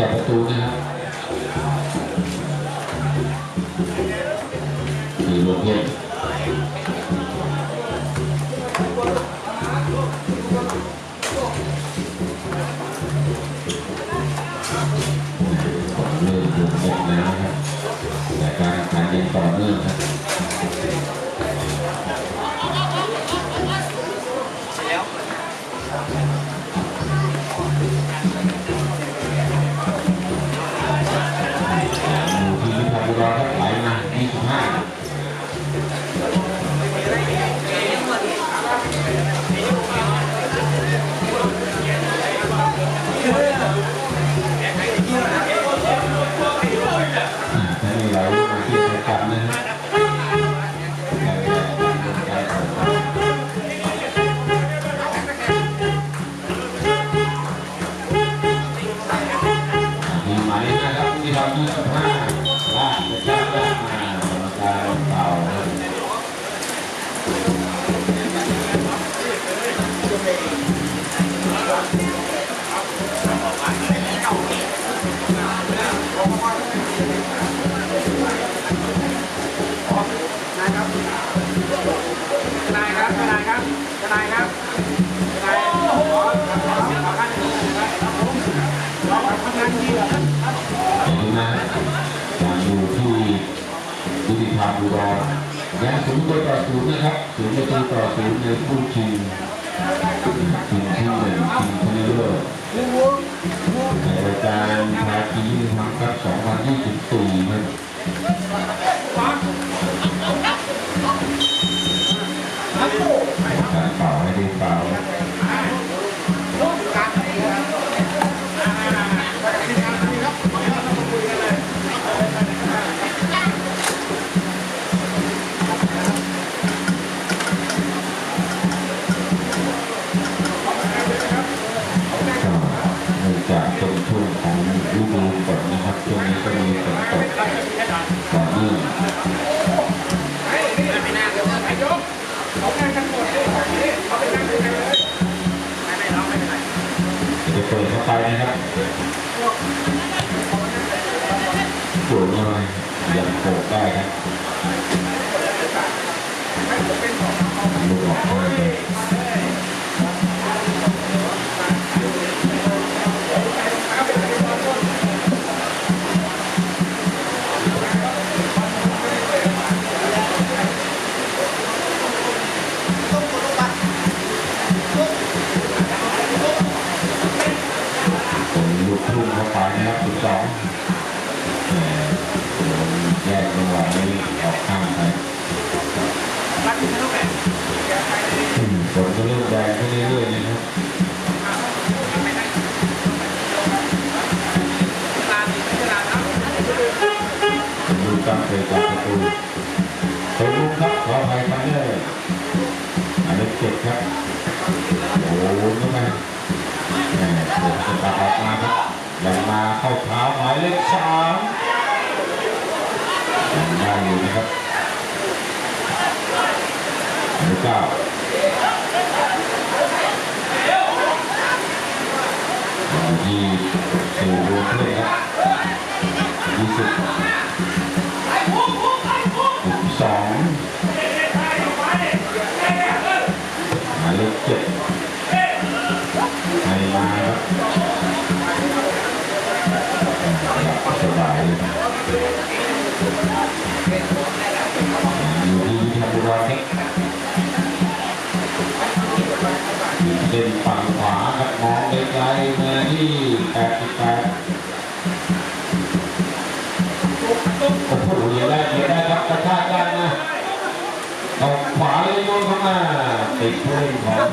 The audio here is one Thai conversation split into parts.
กับประตูนะครับคือรวมเล่นก่อน ทำงานดีเหรอบเห็นไหมยังอยู่ที่ยุติธรรมอุดรยังศูนย์ต่อศูนย์นะครับศูนย์ประตูต่อศูนย์ในคู่ชิงชิงที่หนึ่งชิงชนะเลิศในรายการภาคียุติธรรมครับ2024ครับการเป่าให้ได้เป่า ครับสวยหน่อยยังโผล่ได้ครับลูกออกมาเลยาขาหมายเลขสามยังได้อยู่นะครับหมายเก้ายู่ที่สี่รวมเพื่อนครับยี่สิบ วิทยาบุรีครับเล่นฝั่งขวาครับมองไกลๆมาที่แปดสิบแปดโอ้โหเยอะได้เยอะได้ครับกระชากได้นะออกขวาเลยโยนเข้ามาติดเพื่อนของ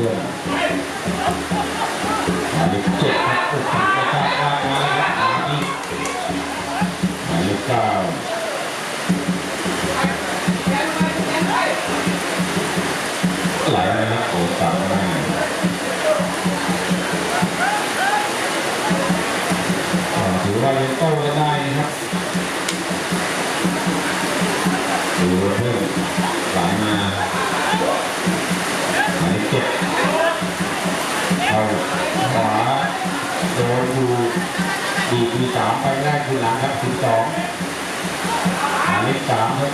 เรื่อยๆหมายเลขเจ็ดครับอุปถัมภ์นะครับว่ามาครับหาที่หมายเลขเก้าไหลนะครับโอ้สามแม่ถือว่ายังโต้กันได้นะครับถือว่าเพิ่มไหลมา ข้าขวาโดนดูดีทีสามไปแรกคือหลังครับสิบสองหมายเลขสามครับ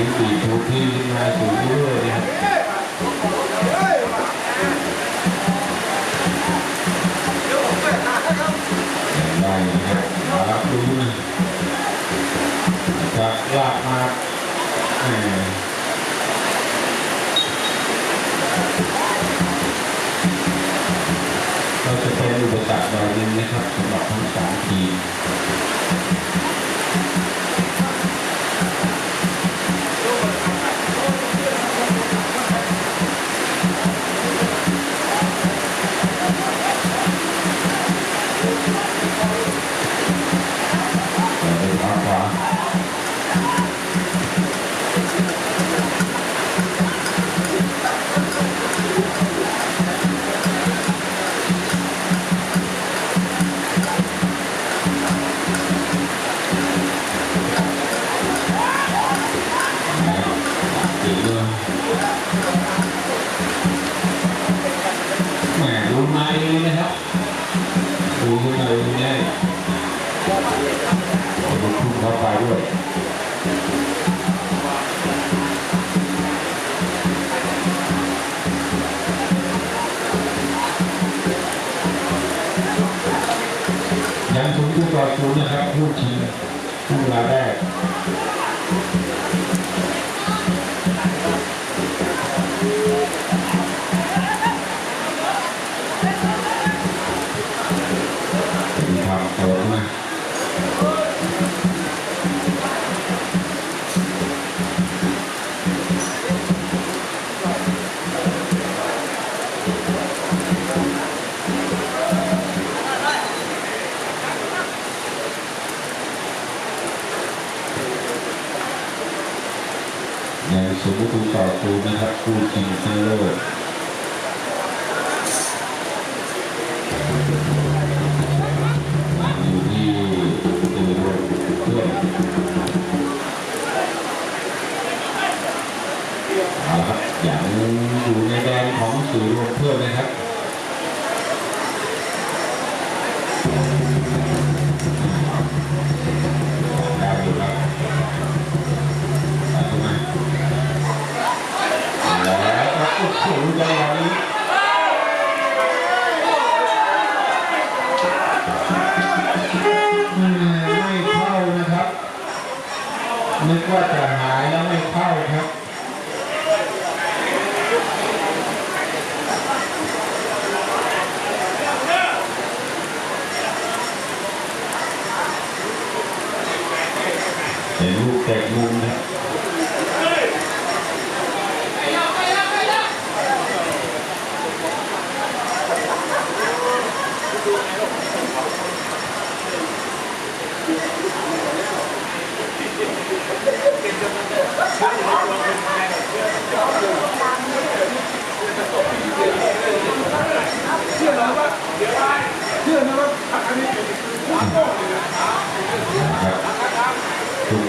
ตอนนี้ปีกทูที่ขึ้นมาสูงเรื่อยๆนะครับยังได้นะครับมารับดูนะจะลากมาแหมเราจะเป็นอุปสรรคหน่อยหนึงนะครับสำหรับทั้งสามทีม นย์นะครับผู้ชิงผู้เวลาแรก นึกว่าจะหายแล้วไม่เข้าครับเห็นลูกแตกมุมนะ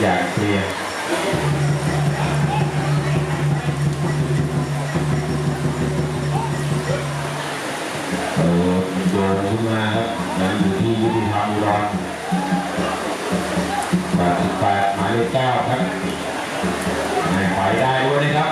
อย่างเคลียร์โอ้โยนขึ้นมาครับยังอยู่ที่ยุติธรรมอุดแปดหมายเลขเก้าครับหม่ไปได้ด้วยนะครับ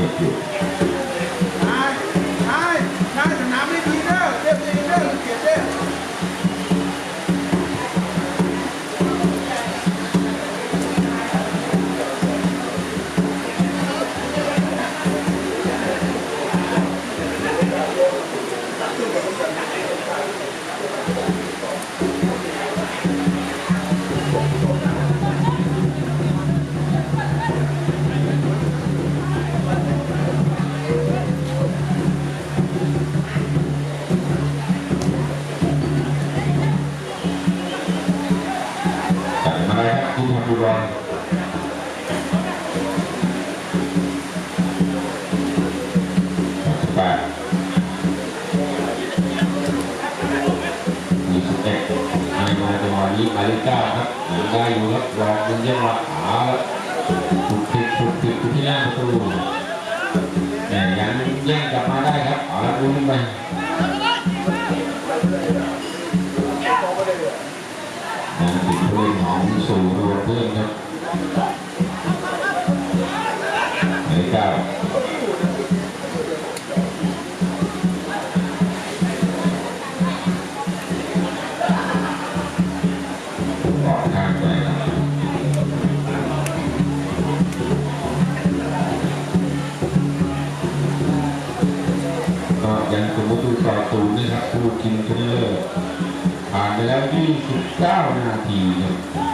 ล่ ได้ครับเอาละดูขึ้นไตูนย์นะครับผู้กินชนะเลิศผ่านไปแล้ว 29 นาทีครับ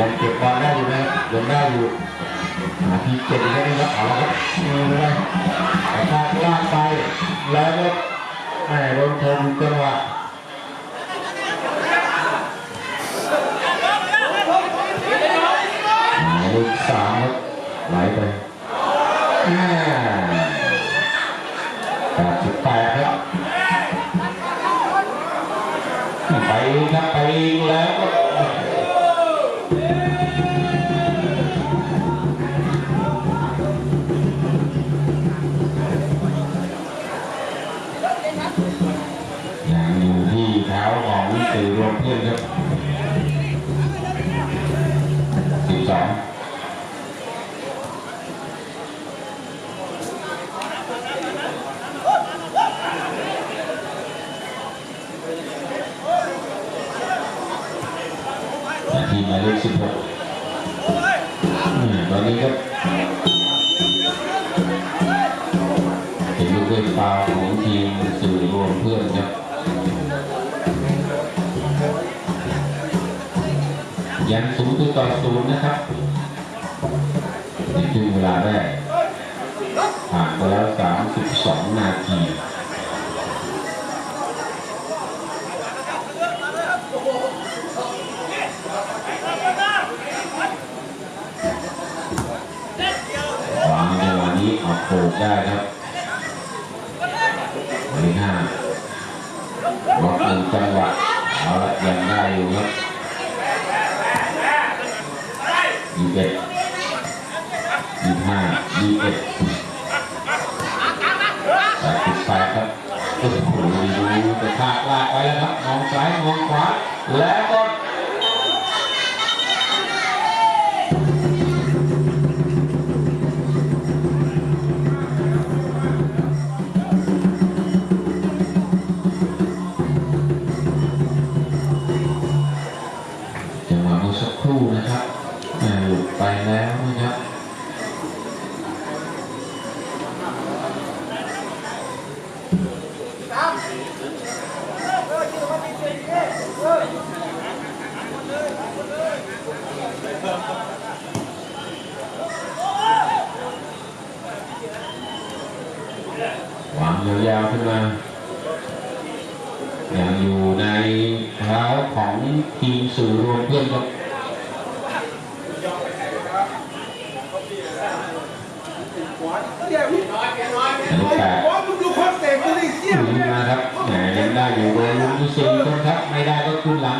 ยังเก็บบอลได้อยู่นะยังได้อยู่นาทีเจ็ดอีกแล้วนะครับเอาละครับมือเลยกระชากลากไปแล้วก็แหมโดนชมจังหวะหมายเลขสามครับไหลไปอ่าแปดสิบแปดครับไปครับไปแล้ว หมายเลขสิบหกตอนนี้ครับเห็นลูกเล่นฟาวของทีมสื่อรวมเพื่อนครับยังศูนย์ต่อศูนย์นะครับในครึ่งเวลาแรกผ่านไปแล้ว 32 นาที วางในวันนี้ออกโขก ได้ครับหมายห้าบล็อกหนึ่งจังหวะเอาละยังได้อยู่ครับยี่สิบเอ็ดยี่สิบห้ายี่สิบเอ็ดแปดสิบแปดครับโอ้โหดูกระชากลากไปแล้วครับมองซ้ายมองขวาแล้วก็ ยาวขึ้นมาอย่างอยู่ในเท้าของทีมสื่อรวมเพื่อนครับเดี๋ยวพี่หมายเลขแปดโอ้มึงดูคนเตะมึงดิเสี้ยลุยมาครับแหมยังได้อยู่โดนลุงที่สี่คนครับไม่ได้ก็ขึ้นหลัง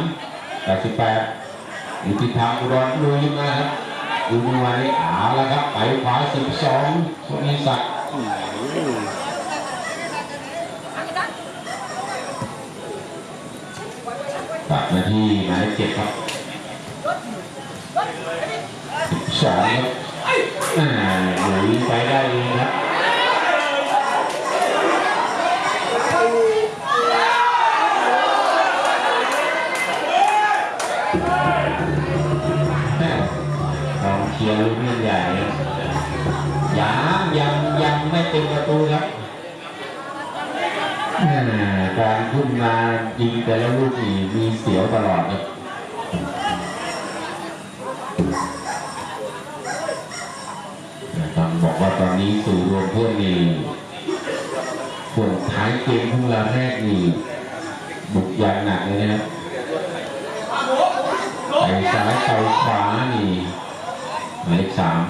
88อยู่ที่ทางอุดรลุยมาครับดูจังหวะนี้เอาละครับไปขวา12สุนิศัก มาที่หมายเลขเจ็ดครับ12ครับอ่าลุยไปได้เองครับแม่กองเชียร์ลูกเล่นใหญ่ยังยังยังไม่เป็นประตูครับ การขึ้นมายิงแต่ละลูกนี่มีเสียวตลอดครับต้องบอกว่าตอนนี้สู่รวมเพื่อนนี่ส่วนท้ายเกมพวกเราแรกนี่บุกอย่างหนักเลยนะครับไปซ้ายไปขวานี่หมายเลขสาม